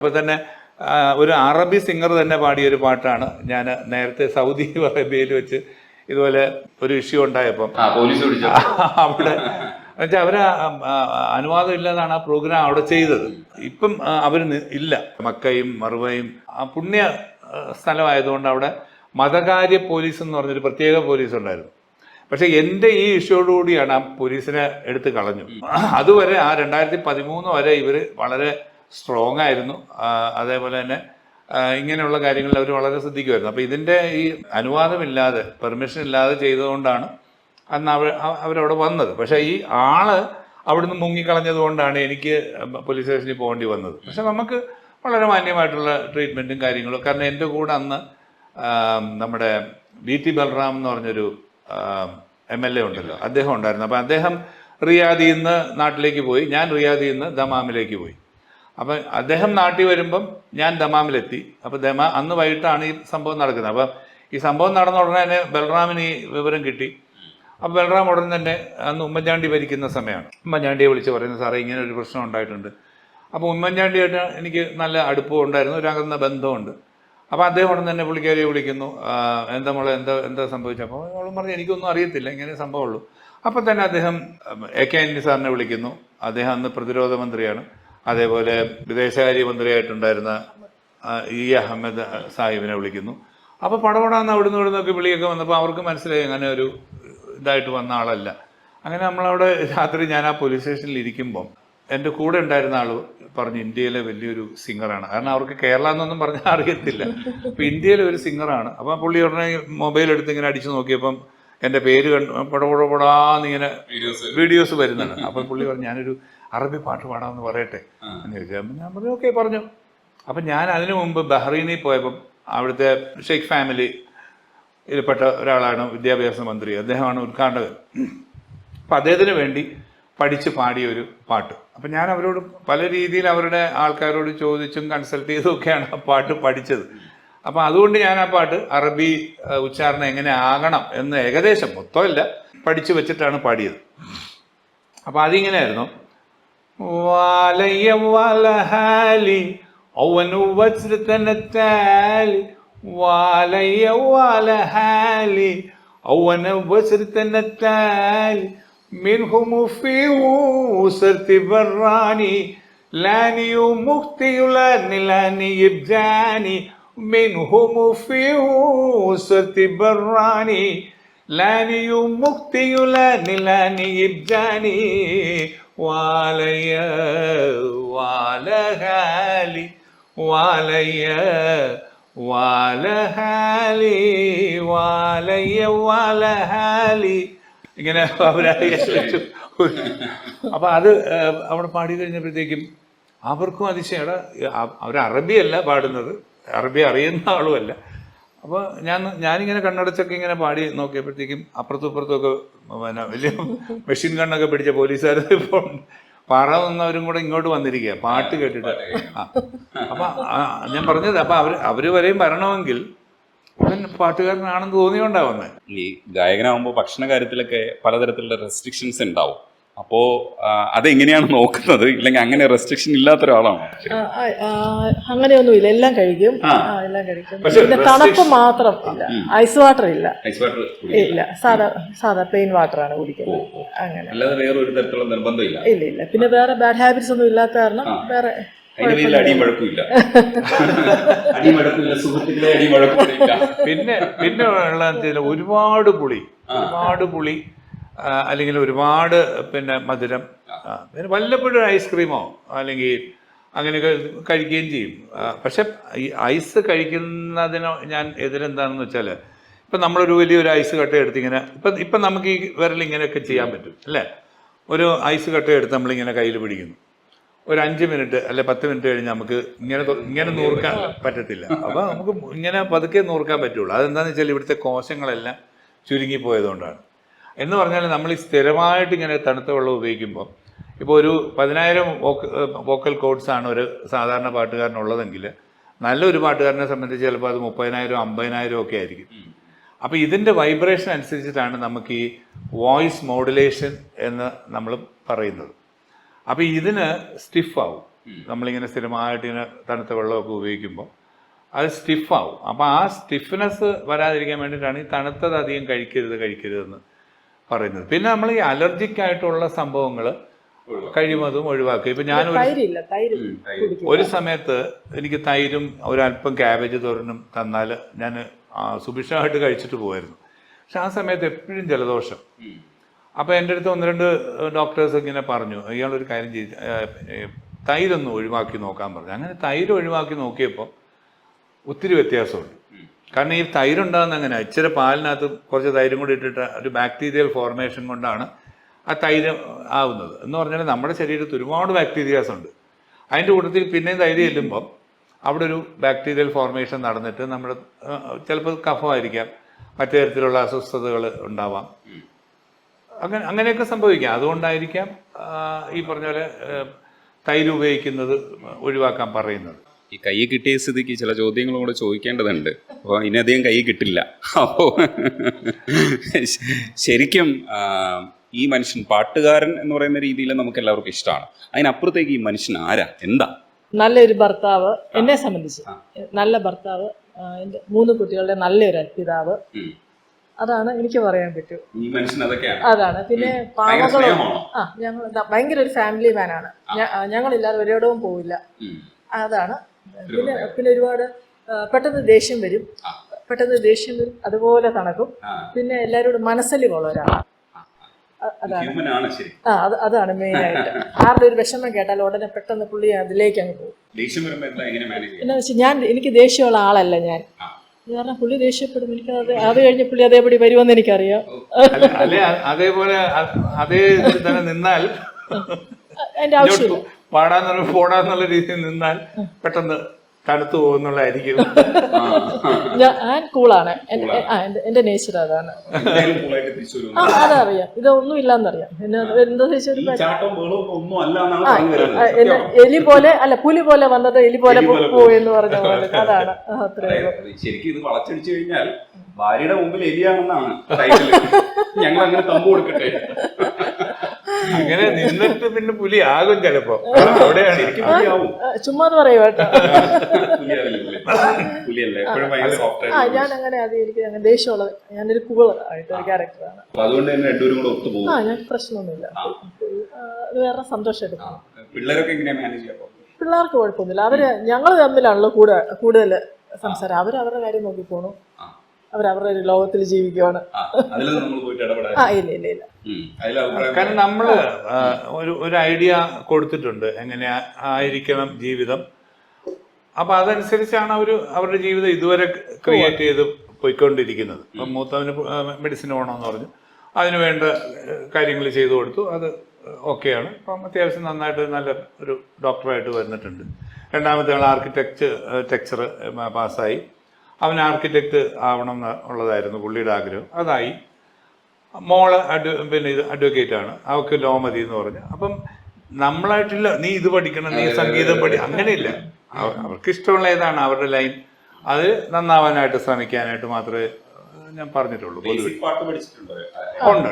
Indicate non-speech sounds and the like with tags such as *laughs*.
അപ്പോൾ തന്നെ ഒരു അറബി സിംഗർ തന്നെ പാടിയ ഒരു പാട്ടാണ്. ഞാൻ നേരത്തെ സൗദി *laughs* അറേബ്യയിൽ വെച്ച് ഇതുപോലെ ഒരു ഇഷ്യൂ ഉണ്ടായപ്പം. *laughs* അവിടെ. എന്നുവെച്ചാൽ അവർ അനുവാദം ഇല്ലാതാണ് ആ പ്രോഗ്രാം അവിടെ ചെയ്തത്. ഇപ്പം അവർ ഇല്ല. മക്കയും മറുവയും ആ പുണ്യ സ്ഥലമായതുകൊണ്ട് അവിടെ മതകാര്യ പോലീസ് എന്ന് പറഞ്ഞൊരു പ്രത്യേക പോലീസ് ഉണ്ടായിരുന്നു. പക്ഷെ എന്റെ ഈ ഇഷ്യൂടുകൂടിയാണ് ആ പോലീസിനെ എടുത്ത് കളഞ്ഞു അതുവരെ ആ രണ്ടായിരത്തി പതിമൂന്ന് വരെ ഇവർ വളരെ സ്ട്രോങ് ആയിരുന്നു. അതേപോലെ തന്നെ ഇങ്ങനെയുള്ള കാര്യങ്ങളിൽ അവർ വളരെ ശ്രദ്ധിക്കുമായിരുന്നു. അപ്പോൾ ഇതിന്റെ ഈ അനുവാദമില്ലാതെ പെർമിഷൻ ഇല്ലാതെ ചെയ്തതുകൊണ്ടാണ് അന്ന് അവർ അവരവിടെ വന്നത്. പക്ഷേ ഈ ആൾ അവിടുന്ന് മുങ്ങിക്കളഞ്ഞത് കൊണ്ടാണ് എനിക്ക് പോലീസ് സ്റ്റേഷനിൽ പോകേണ്ടി വന്നത്. പക്ഷെ നമുക്ക് വളരെ മാന്യമായിട്ടുള്ള ട്രീറ്റ്മെന്റും കാര്യങ്ങളും കാരണം എന്റെ കൂടെ അന്ന് നമ്മുടെ വി ടി ബൽറാം എന്ന് പറഞ്ഞൊരു എം എൽ എ ഉണ്ടല്ലോ. അദ്ദേഹം ഉണ്ടായിരുന്നു. അപ്പോൾ അദ്ദേഹം റിയാദിൽ നിന്ന് നാട്ടിലേക്ക് പോയി. ഞാൻ റിയാദിൽ നിന്ന് ദമാമിലേക്ക് പോയി. അപ്പം അദ്ദേഹം നാട്ടിൽ വരുമ്പം ഞാൻ ദമാമിലെത്തി. അപ്പോൾ ദമാ അന്ന് വൈകിട്ടാണ് ഈ സംഭവം നടക്കുന്നത്. അപ്പം ഈ സംഭവം നടന്ന ഉടനെ തന്നെ ബൽറാമിന് ഈ വിവരം കിട്ടി. അപ്പോൾ ബൽറാം ഉടൻ തന്നെ അന്ന് ഉമ്മൻചാണ്ടി ഭരിക്കുന്ന സമയമാണ്. ഉമ്മൻചാണ്ടിയെ വിളിച്ച് പറയുന്നത് സാറേ ഇങ്ങനെ ഒരു പ്രശ്നം ഉണ്ടായിട്ടുണ്ട്. അപ്പോൾ ഉമ്മൻചാണ്ടിയായിട്ട് എനിക്ക് നല്ല അടുപ്പം ഉണ്ടായിരുന്നു ഒരു ബന്ധമുണ്ട്. അപ്പോൾ അദ്ദേഹം ഉടൻ തന്നെ പുള്ളിക്കാരിയെ വിളിക്കുന്നു എന്താ മോളെ എന്താ എന്താ സംഭവിച്ചു അപ്പോൾ അവളും പറഞ്ഞു എനിക്കൊന്നും അറിയത്തില്ല ഇങ്ങനെ സംഭവമുള്ളൂ. അപ്പോൾ തന്നെ അദ്ദേഹം എ കെ സാറിനെ വിളിക്കുന്നു. അദ്ദേഹം അന്ന് പ്രതിരോധ മന്ത്രിയാണ്. അതേപോലെ വിദേശകാര്യമന്ത്രിയായിട്ടുണ്ടായിരുന്ന ഇ അഹമ്മദ് സാഹിബിനെ വിളിക്കുന്നു. അപ്പോൾ പടപടാന്ന് അവിടുന്ന് ഇവിടുന്നൊക്കെ വിളിയൊക്കെ വന്നപ്പോൾ അവർക്ക് മനസ്സിലായി അങ്ങനെ ഒരു ഇതായിട്ട് വന്ന ആളല്ല. അങ്ങനെ നമ്മളവിടെ രാത്രി ഞാൻ ആ പോലീസ് സ്റ്റേഷനിൽ ഇരിക്കുമ്പം എന്റെ കൂടെ ഉണ്ടായിരുന്ന ആൾ പറഞ്ഞു ഇന്ത്യയിലെ വലിയൊരു സിംഗറാണ്. കാരണം അവർക്ക് കേരള എന്നൊന്നും പറഞ്ഞാൽ അറിയത്തില്ല. അപ്പൊ ഇന്ത്യയിലെ ഒരു സിംഗറാണ്. അപ്പം പുള്ളി ഉടനെ മൊബൈൽ എടുത്ത് ഇങ്ങനെ അടിച്ചു നോക്കിയപ്പം എന്റെ പേര് കണ്ട് പടപുടപടാന്ന് ഇങ്ങനെ വീഡിയോസ് വീഡിയോസ് വരുന്നുണ്ട്. *laughs* അപ്പം പുള്ളി പറഞ്ഞു ഞാനൊരു അറബി പാട്ട് പാടാമെന്ന് പറയട്ടെ. എന്ന് ചോദിച്ചു. ഞാൻ പറഞ്ഞു ഓക്കെ പറഞ്ഞു. അപ്പം ഞാൻ അതിനു മുമ്പ് ബഹ്റീനിൽ പോയപ്പം അവിടുത്തെ ഷെയ്ഖ് ഫാമിലി ഇതിൽപ്പെട്ട ഒരാളാണ് വിദ്യാഭ്യാസ മന്ത്രി. അദ്ദേഹമാണ് ഉദ്ഘാടകൻ. അപ്പം അദ്ദേഹത്തിന് വേണ്ടി പഠിച്ച് പാടിയ ഒരു പാട്ട്. അപ്പം ഞാൻ അവരോട് പല രീതിയിൽ അവരുടെ ആൾക്കാരോട് ചോദിച്ചും കൺസൾട്ട് ചെയ്തും ഒക്കെയാണ് ആ പാട്ട് പഠിച്ചത്. അപ്പം അതുകൊണ്ട് ഞാൻ ആ പാട്ട് അറബി ആ, ഉച്ചാരണം എങ്ങനെ ആകണം എന്ന് ഏകദേശം മൊത്തമല്ല പഠിച്ചു വെച്ചിട്ടാണ് പാടിയത് അപ്പം അതിങ്ങനെയായിരുന്നു വാലയ്യ വലഹാലി അവനു വജ്രത്തനത്താലി വാലയ്യ വലഹാലി അവന വജ്രത്തനത്താലി منهم في وسرت براني لاني مختي لاني لاني يبجاني منهم في وسرت براني لاني مختي لاني لاني يبجاني وعليا وعلى هالي وعليا وعلى هالي وعليا وعلى هالي ഇങ്ങനെ അവരായി അപ്പൊ അത് ഏഹ്, അവിടെ പാടി കഴിഞ്ഞപ്പോഴത്തേക്കും അവർക്കും അതിശയട അവർ അറബിയല്ല പാടുന്നത് അറബി അറിയുന്ന ആളുമല്ല. അപ്പോൾ ഞാൻ ഞാനിങ്ങനെ കണ്ണടച്ചൊക്കെ ഇങ്ങനെ പാടി നോക്കിയപ്പോഴത്തേക്കും അപ്പുറത്തും ഇപ്പുറത്തും ഒക്കെ പിന്നെ വലിയ മെഷീൻ ഗണ്ണൊക്കെ പിടിച്ച പോലീസുകാർ ഇപ്പോൾ പാറ നിന്നവരും കൂടെ ഇങ്ങോട്ട് വന്നിരിക്കുക പാട്ട് കേട്ടിട്ട്. അപ്പം ഞാൻ പറഞ്ഞത് അപ്പം അവർ അവർ വരെയും വരണമെങ്കിൽ ഉടൻ പാട്ടുകാരനാണെന്ന് തോന്നിയോണ്ടാ വന്നത് ഈ ഗായകനാകുമ്പോൾ ഭക്ഷണ കാര്യത്തിലൊക്കെ പലതരത്തിലുള്ള റെസ്ട്രിക്ഷൻസ് ഉണ്ടാവും. അപ്പോ അതെങ്ങനെയാണ് നോക്കുന്നത്? ഇല്ലെങ്കിൽ അങ്ങനെ റെസ്ട്രിക്ഷൻ ഇല്ലാത്ത ഒരാളാണോ അങ്ങനെയൊന്നുമില്ല. എല്ലാം കഴിക്കും. എല്ലാം കഴിക്കും. പിന്നെ തണുപ്പ് മാത്രം ഇല്ല. ഐസ് വാട്ടർ ഇല്ല. ഐസ് വാട്ടർ ഇല്ല. സാധാ സാധാ പ്ലെയിൻ വാട്ടർ ആണ് കുടിക്കുന്നത്. അങ്ങനെ. അല്ലാതെ വേറെ ഒരു തരത്തിലുള്ള നിർബന്ധമില്ല. ഇല്ല ഇല്ല. പിന്നെ വേറെ ബാഡ് ഹാബിറ്റ്സ് ഒന്നും ഇല്ലാത്ത കാരണം വേറെ *laughs* പിന്നെ പിന്നെ ഉള്ള ഒരുപാട് പുളി. ഒരുപാട് പുളി. അല്ലെങ്കിൽ ഒരുപാട് പിന്നെ മധുരം. പിന്നെ വല്ലപ്പോഴും ഐസ്ക്രീമോ അല്ലെങ്കിൽ അങ്ങനെയൊക്കെ കഴിക്കുകയും ചെയ്യും. പക്ഷെ ഈ ഐസ് കഴിക്കുന്നതിന് ഞാൻ എതിരെന്താണെന്ന് വെച്ചാൽ ഇപ്പം നമ്മളൊരു വലിയൊരു ഐസ് കട്ട എടുത്ത് ഇങ്ങനെ ഇപ്പം ഇപ്പം നമുക്ക് ഈ വിരൽ ഇങ്ങനെയൊക്കെ ചെയ്യാൻ പറ്റും അല്ലേ? ഒരു ഐസ് കട്ട എടുത്ത് നമ്മളിങ്ങനെ കയ്യിൽ പിടിക്കുന്നു. ഒരു അഞ്ച് മിനിറ്റ് അല്ലെ പത്ത് മിനിറ്റ് കഴിഞ്ഞ് നമുക്ക് ഇങ്ങനെ ഇങ്ങനെ നൂർക്കാൻ പറ്റത്തില്ല. അപ്പോൾ നമുക്ക് ഇങ്ങനെ പതുക്കെ നൂർക്കാൻ പറ്റുള്ളൂ. അതെന്താണെന്ന് വെച്ചാൽ ഇവിടുത്തെ കോശങ്ങളെല്ലാം ചുരുങ്ങിപ്പോയതുകൊണ്ടാണ്. എന്ന് പറഞ്ഞാൽ നമ്മൾ ഈ സ്ഥിരമായിട്ട് ഇങ്ങനെ തണുത്ത വെള്ളം ഉപയോഗിക്കുമ്പോൾ ഇപ്പോൾ ഒരു പതിനായിരം വോക്കൽ കോഡ്സ് ആണ് ഒരു സാധാരണ പാട്ടുകാരനുള്ളതെങ്കിൽ നല്ലൊരു പാട്ടുകാരനെ സംബന്ധിച്ച് ചിലപ്പോൾ അത് മുപ്പതിനായിരം അമ്പതിനായിരം ഒക്കെ ആയിരിക്കും. അപ്പോൾ ഇതിന്റെ വൈബ്രേഷൻ അനുസരിച്ചിട്ടാണ് നമുക്ക് ഈ വോയിസ് മോഡുലേഷൻ എന്ന് നമ്മൾ പറയുന്നത്. അപ്പോൾ ഇതിന് സ്റ്റിഫ് ആവും നമ്മളിങ്ങനെ സ്ഥിരമായിട്ട് ഇങ്ങനെ തണുത്ത വെള്ളമൊക്കെ ഉപയോഗിക്കുമ്പോൾ അത് സ്റ്റിഫാവും. അപ്പോൾ ആ സ്റ്റിഫ്നെസ് വരാതിരിക്കാൻ വേണ്ടിയിട്ടാണ് ഈ തണുത്തത് അധികം കഴിക്കരുത് കഴിക്കരുതെന്ന് പറയുന്നത്. പിന്നെ നമ്മൾ ഈ അലർജിക് ആയിട്ടുള്ള സംഭവങ്ങൾ കഴിയുന്നതും ഒഴിവാക്കുക ഇപ്പൊ ഞാൻ ഒരു സമയത്ത് എനിക്ക് തൈരും ഒരല്പം ക്യാബേജ് തോരനും തന്നാൽ ഞാൻ സുഭിക്ഷമായിട്ട് കഴിച്ചിട്ട് പോകുമായിരുന്നു പക്ഷെ ആ സമയത്ത് എപ്പോഴും ജലദോഷം. അപ്പൊ എന്റെ അടുത്ത് ഒന്ന് രണ്ട് ഡോക്ടേഴ്സ് ഇങ്ങനെ പറഞ്ഞു ഇയാളൊരു കാര്യം ചെയ്ത് തൈരൊന്ന് ഒഴിവാക്കി നോക്കാൻ പറഞ്ഞു. അങ്ങനെ തൈര് ഒഴിവാക്കി നോക്കിയപ്പോൾ ഒത്തിരി വ്യത്യാസമുണ്ട്. കാരണം ഈ തൈര് ഉണ്ടാകുന്ന അങ്ങനെ ഇച്ചിരി പാലിനകത്ത് കുറച്ച് തൈരും കൂടി ഇട്ടിട്ട് ഒരു ബാക്ടീരിയൽ ഫോർമേഷൻ കൊണ്ടാണ് ആ തൈര് ആവുന്നത്. എന്ന് പറഞ്ഞാൽ നമ്മുടെ ശരീരത്തിൽ ഒരുപാട് ബാക്ടീരിയാസ് ഉണ്ട്. അതിന്റെ കൂട്ടത്തിൽ പിന്നെയും തൈര് ചെല്ലുമ്പം അവിടെ ഒരു ബാക്ടീരിയൽ ഫോർമേഷൻ നടന്നിട്ട് നമ്മൾ ചിലപ്പോൾ കഫമായിരിക്കാം. മറ്റു തരത്തിലുള്ള അസ്വസ്ഥതകൾ ഉണ്ടാവാം. അങ്ങനെ അങ്ങനെയൊക്കെ സംഭവിക്കാം. അതുകൊണ്ടായിരിക്കാം ഈ പറഞ്ഞ പോലെ തൈര് ഉപയോഗിക്കുന്നത് ഒഴിവാക്കാൻ പറയുന്നത്. ഈ കൈ കിട്ടിയ സ്ഥിതിക്ക് ചില ചോദ്യങ്ങളും കൂടെ ചോദിക്കേണ്ടതുണ്ട് അപ്പോൾ ഇനിയധികം കൈ കിട്ടില്ല. അപ്പോൾ ശരിക്കും ഈ മനുഷ്യൻ പാട്ടുകാരൻ എന്ന് പറയുന്ന രീതിയിൽ നമുക്ക് എല്ലാവർക്കും ഇഷ്ടമാണ്. അതിനപ്പുറത്തേക്ക് ഈ മനുഷ്യൻ ആരാ? എന്താ? നല്ലൊരു ഭർത്താവ് എന്നെ സംബന്ധിച്ച്. നല്ല ഭർത്താവ് എന്റെ എന്റെ മൂന്ന് കുട്ടികളുടെ നല്ലൊരു പിതാവ് അതാണ് എനിക്ക് പറയാൻ പറ്റൂ. അതാണ്. പിന്നെ പാവകളോ ആ ഞങ്ങൾ ഭയങ്കര ഒരു ഫാമിലി മാനാണ്. ഞങ്ങളില്ലാതെ ഒരിടവും പോവില്ല. അതാണ്. പിന്നെ പിന്നെ ഒരുപാട് പെട്ടെന്ന് ദേഷ്യം വരും. പെട്ടെന്ന് ദേഷ്യം വരും അതുപോലെ തണക്കും. പിന്നെ എല്ലാവരോടും മനസ്സലിവുള്ള ഒരാളാണ് അതാണ്. ആ അത് അതാണ് മെയിൻ ആയിട്ട്. ആരുടെ ഒരു വിഷമം കേട്ടാൽ ഉടനെ പെട്ടെന്ന് പുള്ളി അതിലേക്ക് അങ്ങ് പോകും. എന്നാ വെച്ചാൽ ഞാൻ എനിക്ക് ദേഷ്യമുള്ള ആളല്ല ഞാൻ. കാരണം പുള്ളി ദേഷ്യപ്പെടും. എനിക്ക് അത് അത് കഴിഞ്ഞ് പുള്ളി അതേപടി വരുമെന്ന് എനിക്കറിയാം. അതേപോലെ അതേ തന്നെ നിന്നാൽ അതിന്റെ ആവശ്യമില്ല. പാടാന്നുള്ള പോടാന്നുള്ള രീതിയിൽ നിന്നാൽ പെട്ടെന്ന് തണുത്തു പോകുന്നുള്ളതായിരിക്കും. *laughs* ഞാൻ കൂളാണ്. എന്റെ നേച്ചർ അതാണ്. അതറിയാം. ഇതൊന്നും ഇല്ലാന്നറിയാം. എന്താ എലി പോലെ അല്ല പുലി പോലെ വന്നത് എലി പോലെ പോയെന്ന് പറഞ്ഞ പോലെ. അതാണ്. ശരിക്കും ഇത് വളച്ചടിച്ചു കഴിഞ്ഞാൽ ഭാര്യയുടെ മുമ്പിൽ എലിയാണെന്നാണ് ടൈറ്റിൽ ഞങ്ങൾ അങ്ങനെ തമ്പ് കൊടുക്കട്ടെ. അങ്ങനെ നിന്നിട്ട് പിന്നെ പുലി ആകും ചിലപ്പോ. അവിടെയാണ് ചുമ്മാ പറയുക കേട്ടോ. ആ ഞാൻ അങ്ങനെ അത് എനിക്ക് അങ്ങനെ ഞാനൊരു ആയിട്ട് ഒരു ക്യാരക്ടറാണ് അതുകൊണ്ട് തന്നെ രണ്ടുപേരും കൂടെ ഒത്തുപോകും ആ ഞാൻ പ്രശ്നമൊന്നുമില്ല. അത് വേറെ സന്തോഷം എടുക്കും. പിള്ളേരൊക്കെ എങ്ങനെയാ മാനേജ് ചെയ്യാം പിള്ളേർക്ക് കുഴപ്പമൊന്നുമില്ല. അവർ ഞങ്ങൾ തമ്മിലാണല്ലോ കൂടുതൽ കൂടുതൽ സംസാരം. അവർ അവരുടെ കാര്യം നോക്കി പോണു. അവർ അവരുടെ ഒരു ലോകത്തിൽ ജീവിക്കുവാണ്. നമ്മൾ ആ ഇല്ല ഇല്ല ഇല്ല. കാരണം നമ്മൾ ഒരു ഒരു ഐഡിയ കൊടുത്തിട്ടുണ്ട്. എങ്ങനെ ആയിരിക്കണം ജീവിതം. അപ്പൊ അതനുസരിച്ചാണ് അവർ അവരുടെ ജീവിതം ഇതുവരെ ക്രിയേറ്റ് ചെയ്ത് പോയിക്കൊണ്ടിരിക്കുന്നത്. ഇപ്പം മൂത്തവന് മെഡിസിൻ വേണമെന്ന് പറഞ്ഞു. അതിന് വേണ്ട കാര്യങ്ങൾ ചെയ്തു കൊടുത്തു. അത് ഓക്കെയാണ്. അപ്പം അത്യാവശ്യം നന്നായിട്ട് നല്ല ഒരു ഡോക്ടറായിട്ട് വന്നിട്ടുണ്ട്. രണ്ടാമത്തെ ആൾ ആർക്കിടെക്ചർ ടെക്ചർ പാസ്സായി. അവൻ ആർക്കിടെക്റ്റ് ആവണം എന്ന് ഉള്ളതായിരുന്നു പുള്ളിയുടെ ആഗ്രഹം. അതായി. മോൾ അഡ്വ പിന്നെ ഇത് അഡ്വക്കേറ്റ് ആണ്. അവൾക്ക് ലോ മതി എന്ന് പറഞ്ഞു. അപ്പം നമ്മളായിട്ടില്ല നീ ഇത് പഠിക്കണം നീ സംഗീതം പഠി അങ്ങനെയില്ല. അവ- അവർക്ക് ഇഷ്ടമുള്ള ഏതാണ് അവരുടെ ലൈൻ അത് നന്നാവാനായിട്ട് ശ്രമിക്കാനായിട്ട് മാത്രമേ ഞാൻ പറഞ്ഞിട്ടുള്ളൂ ഉണ്ട്.